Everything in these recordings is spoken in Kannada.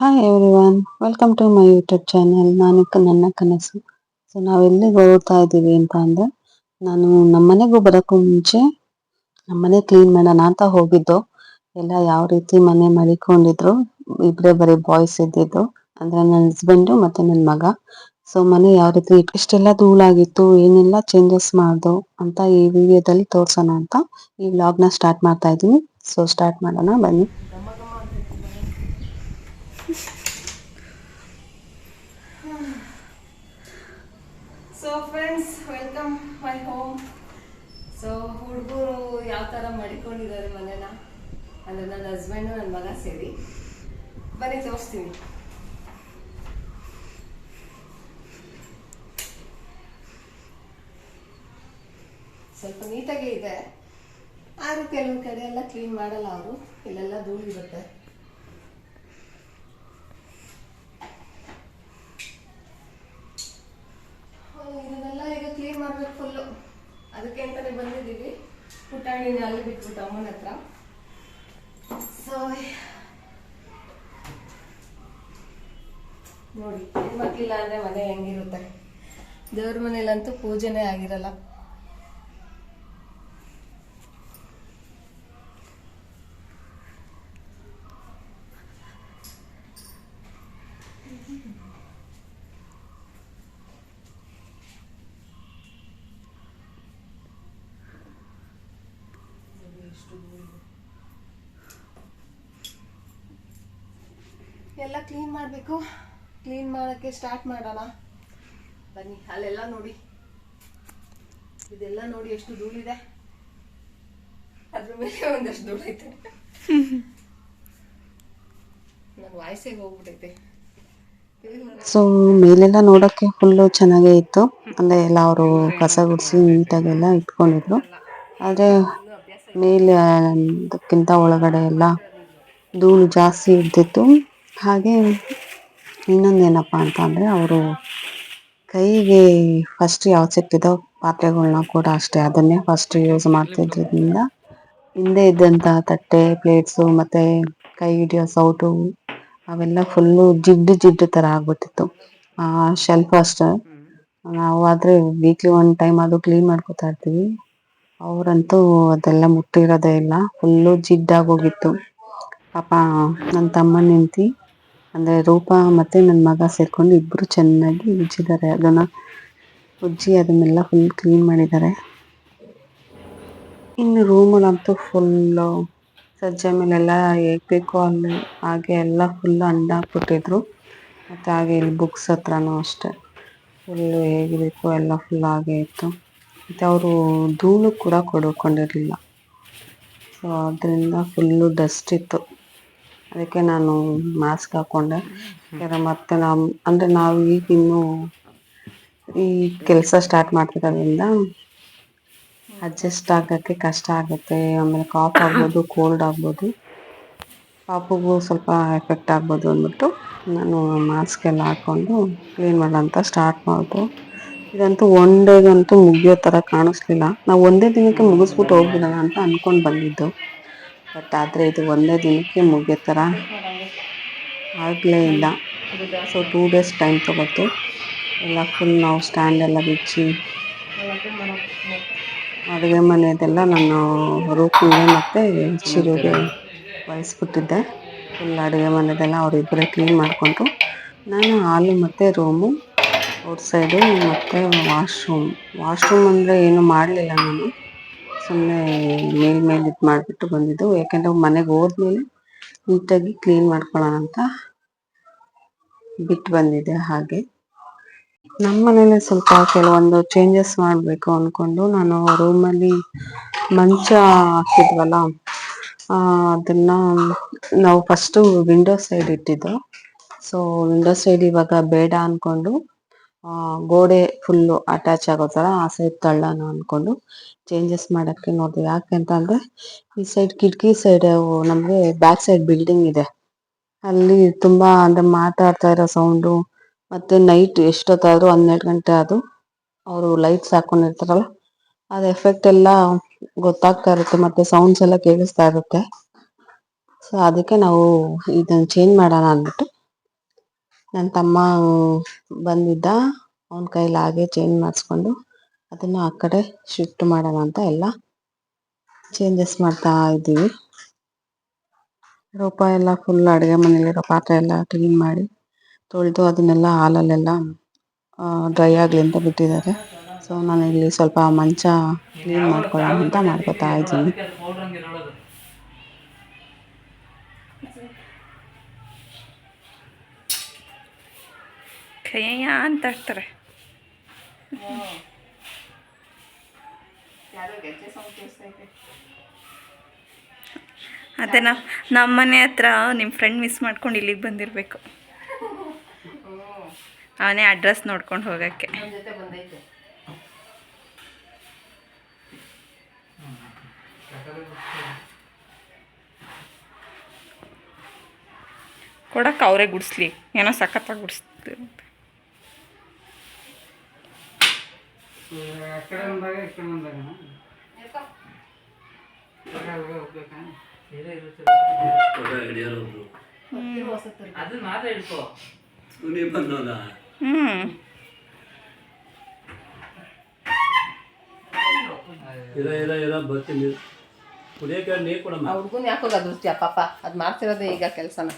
Hi everyone welcome to my YouTube channel ನಾನು ನನ್ನ ಕನಸು. ಸೊ ನಾವು ಎಲ್ಲಿಗೆ ಹೋಗ್ತಾ ಇದ್ದೀವಿ ಅಂತ ಅಂದ್ರೆ, ನಾನು ನಮ್ಮನೆಗೂ ಬರೋಕ್ಕೂ ಮುಂಚೆ ನಮ್ಮನೆ ಕ್ಲೀನ್ ಮಾಡೋಣ ಅಂತ ಹೋಗಿದ್ದು. ಎಲ್ಲ ಯಾವ ರೀತಿ ಮನೆ ಮಲಿಕೊಂಡಿದ್ರು ಇಬ್ಬರೇ ಬರೀ ಬಾಯ್ಸ್ ಇದ್ದಿದ್ದು, ಅಂದ್ರೆ ನನ್ನ ಹಸ್ಬೆಂಡು ಮತ್ತೆ ನನ್ನ ಮಗ. ಸೊ ಮನೆ ಯಾವ ರೀತಿ ಇಷ್ಟೆಲ್ಲ ಧೂಳಾಗಿತ್ತು, ಏನೆಲ್ಲ ಚೇಂಜಸ್ ಮಾಡ್ದು ಅಂತ ಈ ವಿಡಿಯೋದಲ್ಲಿ ತೋರ್ಸೋಣ ಅಂತ ಈ ವ್ಲಾಗ್ನ ಸ್ಟಾರ್ಟ್ ಮಾಡ್ತಾ ಇದ್ದೀನಿ. ಸೊ ಸ್ಟಾರ್ಟ್ ಮಾಡೋಣ, ಬನ್ನಿ. So friends welcome my home so ಹುಡುಗರು ಯಾವ ಥರ ಮಡಿಕೊಂಡಿದ್ದಾರೆ ಮನೇನ? ಅಂದರೆ ನನ್ನ ಹಸ್ಬೆಂಡು ನನ್ನ ಮಗ ಸೇರಿ. ಬನ್ನಿ, ತೋರಿಸ್ತೀನಿ. ಸ್ವಲ್ಪ ನೀಟಾಗೇ ಇದೆ. ಆದ್ರೂ ಕೆಲವು ಕಡೆ ಎಲ್ಲ ಕ್ಲೀನ್ ಮಾಡಲ್ಲ ಅವರು. ಇಲ್ಲೆಲ್ಲ ಧೂಳಿರುತ್ತೆ ಇದನ್ನೆಲ್ಲ ಈಗ ಕ್ಲೀನ್ ಮಾಡ್ಬೇಕು ಫುಲ್ಲು ಅದಕ್ಕೆ ಅಂತಾನೆ ಬಂದಿದ್ದೀವಿ ಪುಟಾಣಿನ ಅಲ್ಲಿ ಹತ್ರ. ಸೊ ನೋಡಿ ಹೆಣ್ಮಕ್ಳಿಲ್ಲ ಅಂದ್ರೆ ಮನೆ ಹೆಂಗಿರುತ್ತೆ? ದೇವ್ರ ಮನೇಲಂತೂ ಪೂಜೆನೇ ಆಗಿರಲ್ಲ. ಎಲ್ಲ ಕ್ಲೀನ್ ಮಾಡಬೇಕು. ಕ್ಲೀನ್ ಮಾಡೋಕ್ಕೆ ಸ್ಟಾರ್ಟ್ ಮಾಡೋಣ. ಬನ್ನಿ, ಅಲ್ಲೆಲ್ಲ ನೋಡಿ. ಇದೆಲ್ಲ ನೋಡಿ ಎಷ್ಟು ಧೂಳಿದೆ. ಅದ್ರ ಮೇಲೆ ಒಂದಷ್ಟು ಧೂಳೈತೆ ನನ್ನ ವಾಯ್ಸೇ ಹೋಗ್ಬಿಟ್ಟೈತೆ ಸೊ ಮೇಲೆಲ್ಲ ನೋಡೋಕ್ಕೆ ಫುಲ್ಲು ಚೆನ್ನಾಗೇ ಇತ್ತು. ಅಂದರೆ ಎಲ್ಲ ಅವರು ಕಸ ಗುಡಿಸಿ ನೀಟಾಗೆಲ್ಲ ಇಟ್ಕೊಂಡಿದ್ರು. ಆದ್ರೆ ಮೇಲೆ, ಅದಕ್ಕಿಂತ ಒಳಗಡೆ ಎಲ್ಲ ಧೂಳು ಜಾಸ್ತಿ ಇರ್ತಿತ್ತು. ಹಾಗೆ ಇನ್ನೊಂದೇನಪ್ಪ ಅಂತ ಅಂದರೆ ಅವರು ಕೈಗೆ ಫಸ್ಟ್ ಯಾವ ಸಿಕ್ತಿದೋ ಪಾತ್ರೆಗಳನ್ನ ಕೂಡ ಅಷ್ಟೇ, ಅದನ್ನೇ ಫಸ್ಟ್ ಯೂಸ್ ಮಾಡ್ತಿದ್ರಿಂದ ಹಿಂದೆ ಇದ್ದಂತ ತಟ್ಟೆ ಪ್ಲೇಟ್ಸು ಮತ್ತೆ ಕೈ ಹಿಡಿಯೋ ಸೌಟು ಅವೆಲ್ಲ ಫುಲ್ಲು ಜಿಡ್ಡು ಜಿಡ್ಡು ಥರ ಆಗ್ಬಿಟ್ಟಿತ್ತು. ಶೆಲ್ಫ್ ಅಷ್ಟೇ. ನಾವು ಆದರೆ ವೀಕ್ಲಿ ಒನ್ ಟೈಮ್ ಅದು ಕ್ಲೀನ್ ಮಾಡ್ಕೊತಾ ಇರ್ತೀವಿ. ಅವ್ರಂತೂ ಅದೆಲ್ಲ ಮುಟ್ಟಿರೋದೇ ಇಲ್ಲ. ಫುಲ್ಲು ಜಿಡ್ಡಾಗೋಗಿತ್ತು. ಪಾಪ ನನ್ನ ತಮ್ಮನ ನಿಂತಿ, ಅಂದರೆ ರೂಪ ಮತ್ತು ನನ್ನ ಮಗ ಸೇರಿಕೊಂಡು ಇಬ್ಬರು ಚೆನ್ನಾಗಿ ಉಜ್ಜಿದ್ದಾರೆ. ಅದನ್ನ ಉಜ್ಜಿ ಅದನ್ನೆಲ್ಲ ಫುಲ್ ಕ್ಲೀನ್ ಮಾಡಿದ್ದಾರೆ. ಇನ್ನು ರೂಮಲ್ಲಂತೂ ಫುಲ್ಲು ಸಜ್ಜೆ ಮೇಲೆಲ್ಲ ಹೇಗೆ ಬೇಕೋ ಅಲ್ಲಿ ಹಾಗೆ ಎಲ್ಲ ಫುಲ್ಲು ಅಂಡ ಹಾಕ್ಬಿಟ್ಟಿದ್ರು ಮತ್ತು ಹಾಗೆ ಇಲ್ಲಿ ಬುಕ್ಸ್ ಹತ್ರನೂ ಅಷ್ಟೇ. ಫುಲ್ಲು ಹೇಗೆ ಬೇಕೋ ಎಲ್ಲ ಫುಲ್ ಹಾಗೆ ಇತ್ತು. ಮತ್ತೆ ಅವರು ಧೂಳು ಕೂಡ ಕೊಡ್ಕೊಂಡಿರಲಿಲ್ಲ. ಸೊ ಅದರಿಂದ ಫುಲ್ಲು ಡಸ್ಟ್ ಇತ್ತು. ಅದಕ್ಕೆ ನಾನು ಮಾಸ್ಕ್ ಹಾಕ್ಕೊಂಡೆ ಯಾಕಂದರೆ ಮತ್ತೆ ನಾವು, ಅಂದರೆ ನಾವು ಈಗ ಇನ್ನೂ ಈ ಕೆಲಸ ಸ್ಟಾರ್ಟ್ ಮಾಡ್ತಿರೋದ್ರಿಂದ ಅಡ್ಜಸ್ಟ್ ಆಗೋಕ್ಕೆ ಕಷ್ಟ ಆಗುತ್ತೆ. ಆಮೇಲೆ ಕಾಫ್ ಆಗ್ಬೋದು ಕೋಲ್ಡ್ ಆಗ್ಬೋದು. ಪಾಪುಗೂ ಸ್ವಲ್ಪ ಎಫೆಕ್ಟ್ ಆಗ್ಬೋದು ಅಂದ್ಬಿಟ್ಟು ನಾನು ಮಾಸ್ಕ್ ಎಲ್ಲ ಹಾಕೊಂಡು ಕ್ಲೀನ್ ಮಾಡೋಂತ ಸ್ಟಾರ್ಟ್ ಮಾಡ್ದು. ಇದಂತೂ ಒನ್ ಡೇಗಂತೂ ಮುಗಿಯೋ ಥರ ಕಾಣಿಸ್ಲಿಲ್ಲ. ನಾವು ಒಂದೇ ದಿನಕ್ಕೆ ಮುಗಿಸ್ಬಿಟ್ಟು ಹೋಗ್ಬಿಡೋಣ ಅಂತ ಅಂದ್ಕೊಂಡು ಬಂದಿದ್ದು. ಬಟ್ ಆದರೆ ಇದು ಒಂದೇ ದಿನಕ್ಕೆ ಮುಗಿಯೋ ಥರ ಆಗಲೇ ಇಲ್ಲ. ಸೊ ಟೂ ಡೇಸ್ ಟೈಮ್ ತಗೋತು. ಎಲ್ಲ ಫುಲ್ ನಾವು ಸ್ಟ್ಯಾಂಡ್ ಎಲ್ಲ ಬಿಚ್ಚಿ, ಅಡುಗೆ ಮನೆಯದೆಲ್ಲ ನಾನು ರೂಪಿಗೆ ಮತ್ತು ಚಿರುಗೆ ವಹಿಸ್ಬಿಟ್ಟಿದ್ದೆ ಫುಲ್ ಅಡುಗೆ ಮನೆಯದೆಲ್ಲ ಅವರಿಬ್ಬರೇ ಕ್ಲೀನ್ ಮಾಡಿಕೊಂಡ್ರು. ನಾನು ಹಾಲು ಮತ್ತು ರೂಮು ಔಟ್ ಸೈಡು ಮತ್ತು ವಾಶ್ರೂಮ್. ವಾಶ್ರೂಮ್ ಅಂದರೆ ಏನು ಮಾಡಲಿಲ್ಲ ನಾನು. ಸುಮ್ಮನೆ ಮೇಲ್ ಮೇಲೆ ಇದು ಮಾಡಿಬಿಟ್ಟು ಬಂದಿದ್ದು. ಯಾಕೆಂದರೆ ಮನೆಗೆ ಹೋದ್ಮೇಲೆ ನೀಟಾಗಿ ಕ್ಲೀನ್ ಮಾಡ್ಕೊಳ್ಳೋಣ ಅಂತ ಬಿಟ್ಟು ಬಂದಿದೆ ಹಾಗೆ. ನಮ್ಮ ಮನೇಲಿ ಸ್ವಲ್ಪ ಕೆಲವೊಂದು ಚೇಂಜಸ್ ಮಾಡಬೇಕು ಅಂದ್ಕೊಂಡು ನಾನು ರೂಮಲ್ಲಿ ಮಂಚ ಹಾಕಿದ್ವಲ್ಲ ಅದನ್ನ ನಾವು ಫಸ್ಟು ವಿಂಡೋ ಸೈಡ್ ಇಟ್ಟಿದ್ದು. ಸೊ ವಿಂಡೋ ಸೈಡ್ ಇವಾಗ ಬೇಡ ಅಂದ್ಕೊಂಡು ಆ, ಗೋಡೆ ಫುಲ್ಲು ಅಟ್ಯಾಚ್ ಆಗೋ ಥರ ಆ ಸೈಡ್ ತಳ್ಳೋಣ ಅಂದ್ಕೊಂಡು ಚೇಂಜಸ್ ಮಾಡೋಕ್ಕೆ ನೋಡಿದ್ವಿ ಯಾಕೆ ಅಂತಂದರೆ ಈ ಸೈಡ್ ಕಿಟಕಿ ಸೈಡ್ ನಮಗೆ ಬ್ಯಾಕ್ ಸೈಡ್ ಬಿಲ್ಡಿಂಗ್ ಇದೆ. ಅಲ್ಲಿ ತುಂಬಾ ಅಂದ್ರೆ ಮಾತಾಡ್ತಾ ಇರೋ ಸೌಂಡು ಮತ್ತೆ ನೈಟ್ ಎಷ್ಟೊತ್ತಾದ್ರೂ ಹನ್ನೆರಡು ಗಂಟೆ ಅದು ಅವರು ಲೈಟ್ಸ್ ಹಾಕೊಂಡಿರ್ತಾರಲ್ಲ ಅದ್ ಎಫೆಕ್ಟ್ ಎಲ್ಲ ಗೊತ್ತಾಗ್ತಾ ಇರುತ್ತೆ ಮತ್ತೆ ಸೌಂಡ್ಸ್ ಎಲ್ಲ ಕೇಳಿಸ್ತಾ ಇರುತ್ತೆ. ಸೊ ಅದಕ್ಕೆ ನಾವು ಇದನ್ನ ಚೇಂಜ್ ಮಾಡೋಣ ಅಂದ್ಬಿಟ್ಟು ನನ್ನ ತಮ್ಮ ಬಂದಿದ್ದ. ಅವನ ಕೈಲಿ ಹಾಗೆ ಚೇಂಜ್ ಮಾಡಿಸ್ಕೊಂಡು ಅದನ್ನು ಆ ಕಡೆ ಶಿಫ್ಟ್ ಮಾಡೋಣ ಅಂತ ಎಲ್ಲ ಚೇಂಜಸ್ ಮಾಡ್ತಾ ಇದ್ದೀವಿ. ರೂಪ ಎಲ್ಲ ಫುಲ್ ಅಡುಗೆ ಮನೆಯಲ್ಲಿರೋ ಪಾತ್ರೆ ಎಲ್ಲ ಕ್ಲೀನ್ ಮಾಡಿ ತೊಳೆದು ಅದನ್ನೆಲ್ಲ ಹಾಲಲ್ಲೆಲ್ಲ ಡ್ರೈ ಆಗಲಿ ಅಂತ ಬಿಟ್ಟಿದ್ದಾರೆ. ಸೊ ನಾನು ಇಲ್ಲಿ ಸ್ವಲ್ಪ ಮಂಚ ಕ್ಲೀನ್ ಮಾಡ್ಕೊಳ್ಳೋಣ ಅಂತ ಮಾಡ್ಕೊತಾ ಇದ್ದೀನಿ. ಕೈಯ ಅಂತ ಕೇಳಿಸ್ತೈತೆ ಅದೇ ನಾವು ನಮ್ಮ ಮನೆ ಹತ್ರ ನಿಮ್ಮ ಫ್ರೆಂಡ್ ಮಿಸ್ ಮಾಡ್ಕೊಂಡು ಇಲ್ಲಿಗೆ ಬಂದಿರಬೇಕು. ಅವನೇ ಅಡ್ರೆಸ್ ನೋಡ್ಕೊಂಡು ಹೋಗೋಕ್ಕೆ. ನಮ್ಮ ಕೊಡಕ್ಕೆ ಅವರೇ ಗುಡಿಸ್ಲಿ. ಏನೋ ಸಖತ್ತಾಗಿ ಗುಡಿಸ್ತೀವಿ ಕಡೆ ಬಂದಾಗ ಹೋಗ್ಬೇಕಾ? ಅದನ್ನ ಮಾತ್ರ ಹಿಡ್ಕೋ. ಹ್ಞೂ ಇರ ಇರ ಇರ ಬರ್ತೀನಿ. ಕುಡಿಯೋಕೆ ನೀರು ಕೊಡಮ್ಮ ಆ ಹುಡ್ಗನ್ ಯಾಕೋ ಗದರ್ಸ್ತೀಯ ಪಾಪ? ಅದು ಮಾಡ್ತಿರೋದೇ ಈಗ ಕೆಲಸನ.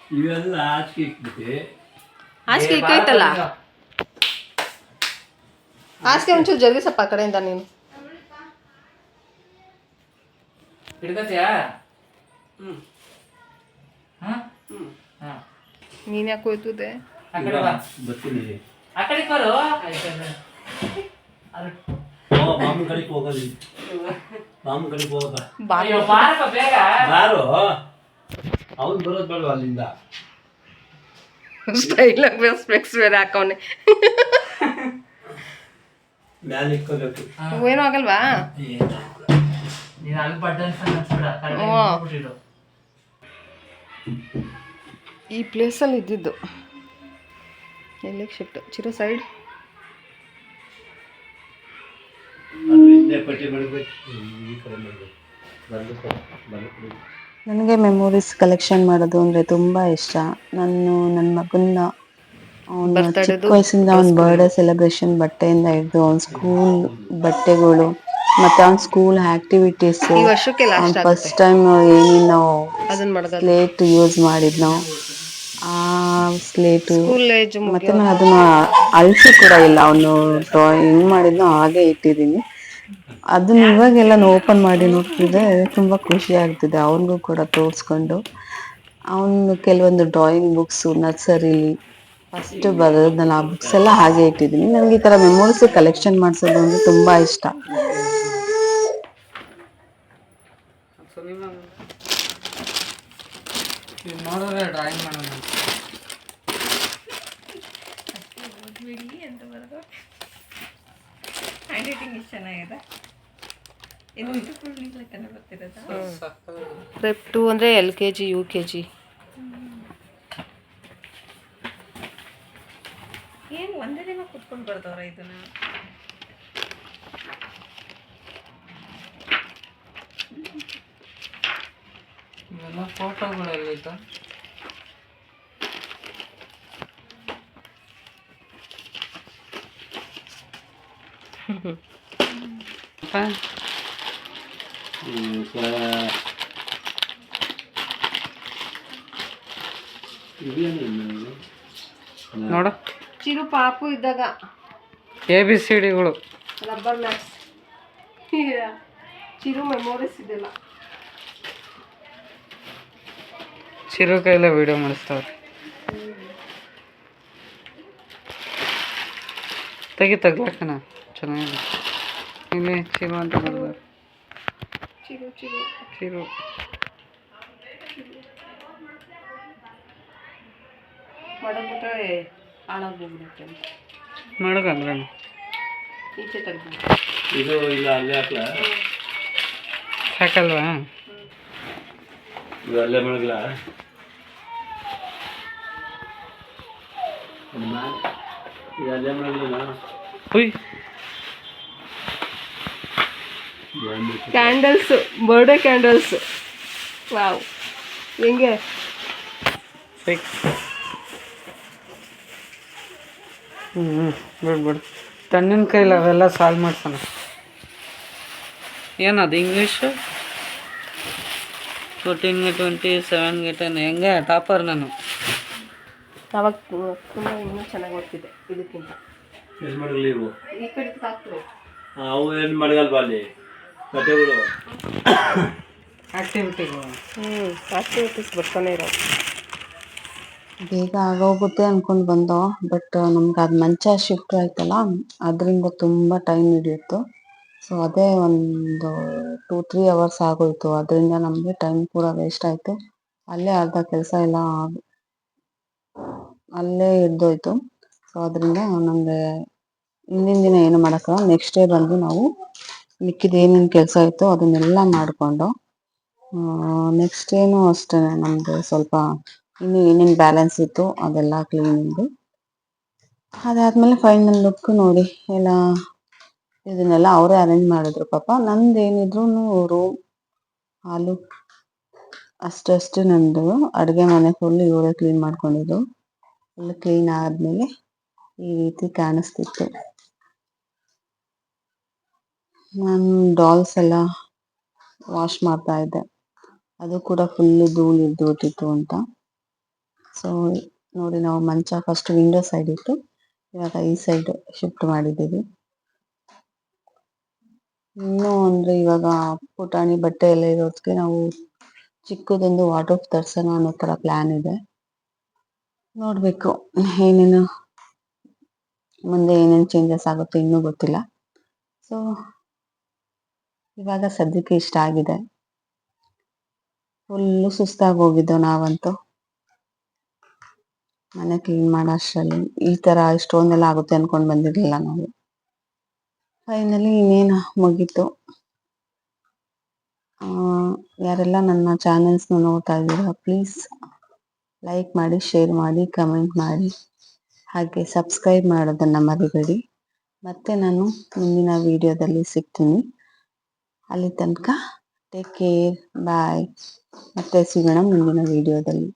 ಇವೆಲ್ಲ ಹಾಸಿಗೆ ಇಟ್ಬಿಟ್ಟು ಹಾಸಿಗೆ ಇಕ್ಕೈತಲ್ಲ ಹಾಸಿಗೆ ಒಂಚೂರು ಜರುಗಿಸಪ್ಪ ಆ ಕಡೆಯಿಂದ ನೀನು. ಹಿಡ್ಕತ್ಯಾ? ಹ್ಮ್. ಹಾ? ಹಾ. ನೀನು ಯಾಕೆ ಹೋಯ್ತದೆ? ಆ ಕಡೆ ಬಾ. ಬರ್ತೀನಿ. ಆ ಕಡೆ ಬರು ಓ ಮಾಮೂನ್ ಕಡೆಗೆ ಹೋಗಲಿ ಮಾಮೂನ್ ಕಡೆಗೆ ಹೋಗ ಅಯ್ಯೋ ಬಾರಪ್ಪ ಬೇಗ. ಬಾರು. ಅವ್ನು ಬರೋದು ಬೇಡ ಅಲ್ಲಿಂದ? ಸ್ಟೈಲಾಗಿ ಸ್ಪೆಕ್ಸ್ ಬೇರೆ ಹಾಕವನೆ. ಮ್ಯಾಲೆ ಇಕ್ಕೋಬೇಕು ಏನೂ ಆಗಲ್ವಾ? ನೀನು ಅಲ್ಲಿ ಈ ಪ್ಲೇಸಲ್ಲಿ ಇದ್ದಿದ್ದು. ಎಲ್ಲಿಗೆ ಶಿಫ್ಟ್? ಚಿರೋ ಸೈಡ್? ನನಗೆ ಮೆಮೊರೀಸ್ ಕಲೆಕ್ಷನ್ ಮಾಡೋದು ಅಂದರೆ ತುಂಬ ಇಷ್ಟ. ನಾನು ನನ್ನ ಮಗನ್ನ ಅವನ ಚಿಕ್ಕ ವಯಸ್ಸಿಂದ ಅವ್ನ ಬರ್ಡೇ ಸೆಲೆಬ್ರೇಷನ್ ಬಟ್ಟೆಯಿಂದ ಹಿಡಿದು ಅವ್ನ ಸ್ಕೂಲ್ ಬಟ್ಟೆಗಳು ಮತ್ತೆ ಅವ್ನ ಸ್ಕೂಲ್ ಆಕ್ಟಿವಿಟೀಸ್ ಈ ವರ್ಷಕ್ಕೆ ಲಾಸ್ಟ್ ಫಸ್ಟ್ ಟೈಮ್ ಏನೇನು ಅದನ್ನ ಮಾಡೋದು ಸ್ಲೇಟ್ ಯೂಸ್ ಮಾಡಿದ್ನೋ ಆ ಸ್ಲೇಟು ಸ್ಕೂಲ್ ಏಜ್ ಮತ್ತೆ ನಾನು ಅದನ್ನ ಅಳಿಸಿ ಕೂಡ ಇಲ್ಲ ಅವನು ಡ್ರಾಯಿಂಗ್ ಹೆಂಗ್ ಮಾಡಿದ್ನೋ ಹಾಗೆ ಇಟ್ಟಿದ್ದೀನಿ. ಅದನ್ನ ಇವಾಗೆಲ್ಲ ನಾನು ಓಪನ್ ಮಾಡಿ ನೋಡ್ತಿದ್ದೆ ತುಂಬಾ ಖುಷಿ ಆಗ್ತಿದೆ ಅವನಿಗೂ ಕೂಡ ತೋರಿಸ್ಕೊಂಡು. ಅವನು ಕೆಲವೊಂದು ಡ್ರಾಯಿಂಗ್ ಬುಕ್ಸು ನರ್ಸರಿಲಿ ಫಸ್ಟ್ ಬರೋದ್ನಲ್ಲ ಆ ಬುಕ್ಸ್ ಎಲ್ಲ ಹಾಗೆ ಇಟ್ಟಿದ್ದೀನಿ ನನಗೆ ಈ ಥರ ಮೆಮೊರೀಸ್ ಕಲೆಕ್ಷನ್ ಮಾಡಿಸೋದು ಅಂದ್ರೆ ತುಂಬಾ ಇಷ್ಟ. ಇದು ನೋಡಿದ್ರೆ ಡ್ರಾಯಿಂಗ್ ಮಾಡೋಣ ಬಿಡಿ ಅಂತ. ಬರೋದು ಹ್ಯಾಂಡ್ ರೈಟಿಂಗ್ ಎಷ್ಟು ಚೆನ್ನಾಗಿದೆ. ಇದು ಇದು ಫುಲ್ ಲೆಕ್ಕನ ಬರ್ತಿರೋದಾ ಪ್ರೆಪ್ ಟು ಅಂದರೆ L K G U K G ಏನು ಒಂದೇ ದಿನ ಕುತ್ಕೊಂಡು ಬರ್ದವ್ರ ಇದನ್ನ ಇವೆಲ್ಲ ಫೋಟೋಗಳೆಲ್ಲ ನೋಡು ಚಿರು ಪಾಪು ಇದ್ದಾಗ. ಎ ಬಿ ಸಿ ಡಿಗಳು ರಬ್ಬರ್ ಮ್ಯಾಟ್ಸ್ ಚಿರು ಮೆಮೊರೀಸ್ ಇದೆಲ್ಲ. ಚಿರು ಕೈಲೇ ವಿಡಿಯೋ ಮಾಡಿಸ್ತಾವ್ರಿ. ತೆಗಿ ತೆಗ್ಲಾಕನ ಚೆನ್ನಾಗಿದೆ. ಇಲ್ಲಿ ಚಿರು ಅಂತ ಬರ್ತಾರೆ ಚಿರು ಚಿರು. ಚಿರು. ಮಾಡಬಿಟ್ರೆ ಹಾಳಾಗೋಗ್ಬಿಡುತ್ತೆ ಅಂತ ಮಾಡಕಂದ್ರೆ ಈಚೆ ತೆಗ್ದು ಇದು ಇಲ್ಲ ಅಲ್ಲೇ ಹಾಕ್ಲ ಸಾಕಲ್ವಾ ಇದು ಅಲ್ಲೇ ಮಡಗ್ಲ ಇದು ಅಲ್ಲೇ ಮಡಗ್ಲ ಹುಯ್ ಕ್ಯಾಂಡಲ್ಸ್ ಬರ್ಡೇ ಕ್ಯಾಂಡಲ್ಸ್ ವಾವ್ ಹೆಂಗೆ ಫೇಕ್ ಹ್ಞೂ ಹ್ಞೂ ಬಿಡು ಬಿಡು. ತಣ್ಣಿನ ಕೈಲಿ ಅವೆಲ್ಲ ಸಾಲ್ವ್ ಮಾಡ್ತಾನೆ ಏನದು ಇಂಗ್ಲೀಷು ಫೋರ್ಟೀನ್ಗೆ ಟ್ವೆಂಟಿ ಸೆವೆನ್ಗೆ ಟೆನ್ ಹೆಂಗೆ? ಟಾಪರ್ ನಾನು. ಅವಾಗ ತುಂಬ ಇನ್ನೂ ಚೆನ್ನಾಗಿ ಓದ್ತಿದ್ದೆ ಇದಕ್ಕಿಂತ. ಎಲ್ಲಿ ಮಾಡಲಿ ಇವು ಈ ಕಡೆ ಅವು ಏನು ಮಾಡಗಲ್ವಾ ಅಲ್ಲಿ? ಕಟ್ಟೆಗಳು? ಆ್ಯಕ್ಟಿವಿಟಿಗಳು ಹ್ಞೂ ಆಕ್ಟಿವಿಟೀಸ್ ಬರ್ತಾನೆ ಇರೋದು. ಬೇಗ ಆಗೋಗುತ್ತೆ ಅನ್ಕೊಂಡು ಬಂದೋ ಬಟ್ ನಮ್ಗೆ ಅದು ಮಂಚ ಶಿಫ್ಟ್ ಆಯ್ತಲ್ಲ, ಅದರಿಂದ ತುಂಬ ಟೈಮ್ ಹಿಡಿಯಿತು ಸೊ ಅದೇ ಒಂದು ಟೂ ತ್ರೀ ಅವರ್ಸ್ ಆಗೋಯ್ತು. ಅದರಿಂದ ನಮಗೆ ಟೈಮ್ ಕೂಡ ವೇಸ್ಟ್ ಆಯಿತು. ಅಲ್ಲೇ ಅರ್ಧ ಕೆಲಸ ಎಲ್ಲ ಅಲ್ಲೇ ಇದ್ದೋಯ್ತು. ಸೊ ಅದರಿಂದ ನಮಗೆ ಹಿಂದಿನ ದಿನ ಏನು ಮಾಡೋಕ್ಕಲ್ಲ ನೆಕ್ಸ್ಟ್ ಡೇ ಬಂದು ನಾವು ಮಿಕ್ಕಿದ ಏನೇನು ಕೆಲಸ ಇತ್ತು ಅದನ್ನೆಲ್ಲ ಮಾಡಿಕೊಂಡು ನೆಕ್ಸ್ಟ್ ಡೇನು ಅಷ್ಟೇ ನಮ್ಮದು ಸ್ವಲ್ಪ ಇನ್ನು ಏನೇನು ಬ್ಯಾಲೆನ್ಸ್ ಇತ್ತು, ಅದೆಲ್ಲ ಕ್ಲೀನಿಂಗು ಅದಾದಮೇಲೆ ಫೈನಲ್ ಲುಕ್ ನೋಡಿ, ಎಲ್ಲ ಇದನ್ನೆಲ್ಲ ಅವರೇ ಅರೇಂಜ್ ಮಾಡಿದ್ರು ಪಾಪ. ನಂದು ಏನಿದ್ರು ರೂಮ್ ಹಾಲು ಅಷ್ಟಷ್ಟು ನಂದು. ಅಡುಗೆ ಮನೆ ಫುಲ್ ಇವರೇ ಕ್ಲೀನ್ ಮಾಡ್ಕೊಂಡಿದ್ರು ಫುಲ್ ಕ್ಲೀನ್ ಆದಮೇಲೆ ಈ ರೀತಿ ಕಾಣಿಸ್ತಿತ್ತು. ನಾನು ಡಾಲ್ಸ್ ಎಲ್ಲ ವಾಶ್ ಮಾಡ್ತಾ ಇದ್ದೆ. ಅದು ಕೂಡ ಫುಲ್ಲು ಧೂಳು ಇದ್ದು ಅಂತ. ಸೊ ನೋಡಿ ನಾವು ಮಂಚ ಫಸ್ಟ್ ವಿಂಡೋ ಸೈಡ್ ಇತ್ತು ಇವಾಗ ಈ ಸೈಡ್ ಶಿಫ್ಟ್ ಮಾಡಿದ್ದೀವಿ. ಇನ್ನೂ ಅಂದರೆ ಇವಾಗ ಪುಟಾಣಿ ಬಟ್ಟೆ ಎಲ್ಲ ಇರೋದಕ್ಕೆ ನಾವು ಚಿಕ್ಕದೊಂದು ವಾರ್ಡ್ರೋಬ್ ತರ್ಸೋಣ ಅನ್ನೋ ಥರ ಪ್ಲ್ಯಾನ್ ಇದೆ. ನೋಡಬೇಕು ಏನೇನು, ಮುಂದೆ ಏನೇನು ಚೇಂಜಸ್ ಆಗುತ್ತೆ ಇನ್ನೂ ಗೊತ್ತಿಲ್ಲ. ಸೊ ಇವಾಗ ಸದ್ಯಕ್ಕೆ ಇಷ್ಟ ಆಗಿದೆ. ಫುಲ್ಲು ಸುಸ್ತಾಗಿ ಹೋಗಿದ್ದೋ ನಾವಂತೂ. ಮನೆ ಕ್ಲೀನ್ ಮಾಡೋ ಅಷ್ಟರಲ್ಲಿ ಈ ಥರ ಇಷ್ಟೊಂದೆಲ್ಲ ಆಗುತ್ತೆ ಅಂದ್ಕೊಂಡು ಬಂದಿರಲಿಲ್ಲ ನಾವು. ಫೈನಲಿ ಇನ್ನೇನು ಮುಗೀತು. ಯಾರೆಲ್ಲ ನನ್ನ ಚಾನೆಲ್ಸ್ನ ನೋಡ್ತಾ ಇದ್ದೀರಾ ಪ್ಲೀಸ್ ಲೈಕ್ ಮಾಡಿ ಶೇರ್ ಮಾಡಿ ಕಮೆಂಟ್ ಮಾಡಿ. ಹಾಗೆ ಸಬ್ಸ್ಕ್ರೈಬ್ ಮಾಡೋದನ್ನು ಮರಿಬೇಡಿ. ಮತ್ತೆ ನಾನು ಮುಂದಿನ ವಿಡಿಯೋದಲ್ಲಿ ಸಿಗ್ತೀನಿ. ಅಲ್ಲಿ ತನಕ ಟೇಕ್ ಕೇರ್ ಬಾಯ್ ಮತ್ತೆ ಸಿಗೋಣ ಮುಂದಿನ ವಿಡಿಯೋದಲ್ಲಿ